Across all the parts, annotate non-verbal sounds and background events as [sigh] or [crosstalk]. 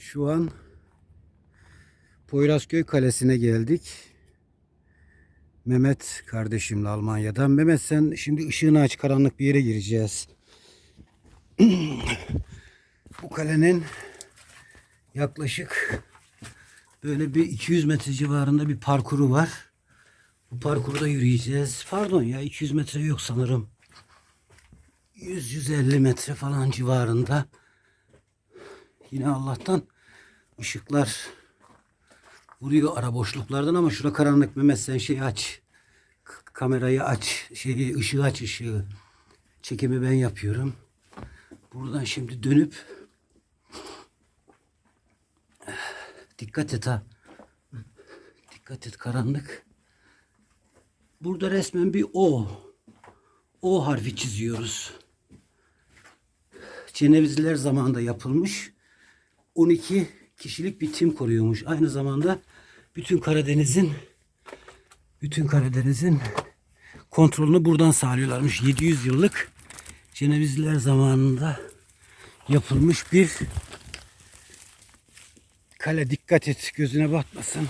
Şu an Poyrazköy Kalesi'ne geldik. Mehmet kardeşimle Almanya'dan. Mehmet sen şimdi ışığını aç karanlık bir yere gireceğiz. [clears throat] Bu kalenin yaklaşık böyle bir 200 metre civarında bir parkuru var. Bu parkurda yürüyeceğiz. Pardon ya 200 metre yok sanırım. 100-150 metre falan civarında. Yine Allah'tan ışıklar vuruyor ara boşluklardan ama şura karanlık Mehmet sen şey aç. Kamerayı aç. Şeyi ışığı aç ışığı. Çekimi ben yapıyorum. Buradan şimdi dönüp dikkat et ha. Dikkat et karanlık. Burada resmen bir O. O harfi çiziyoruz. Cenevizliler zamanında yapılmış. 12 kişilik bir tim koruyormuş. Aynı zamanda bütün Karadeniz'in bütün Karadeniz'in kontrolünü buradan sağlıyorlarmış. 700 yıllık Cenevizliler zamanında yapılmış bir kale. Dikkat et gözüne batmasın.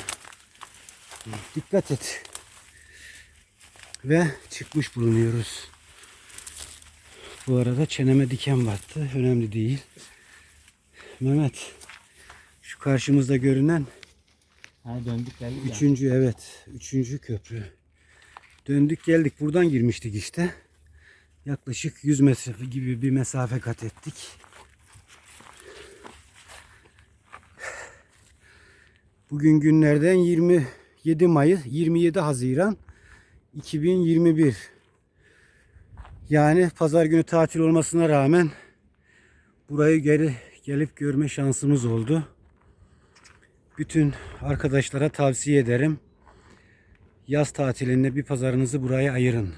Dikkat et. Ve çıkmış bulunuyoruz. Bu arada çeneme diken battı. Önemli değil. Mehmet şu karşımızda görünen Ha döndük geldik ya. üçüncü evet üçüncü köprü. Döndük geldik buradan girmiştik işte. Yaklaşık 100 metre gibi bir mesafe kat ettik. Bugün günlerden 27 Mayıs 27 Haziran 2021. Yani pazar günü tatil olmasına rağmen burayı geri gelip görme şansımız oldu. Bütün arkadaşlara tavsiye ederim. Yaz tatilinde bir pazarınızı buraya ayırın.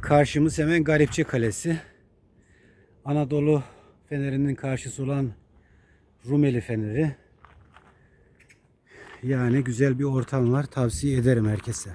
Karşımız hemen Garipçe Kalesi. Anadolu Feneri'nin karşısı olan Rumeli Feneri. Yani güzel bir ortam var. Tavsiye ederim herkese.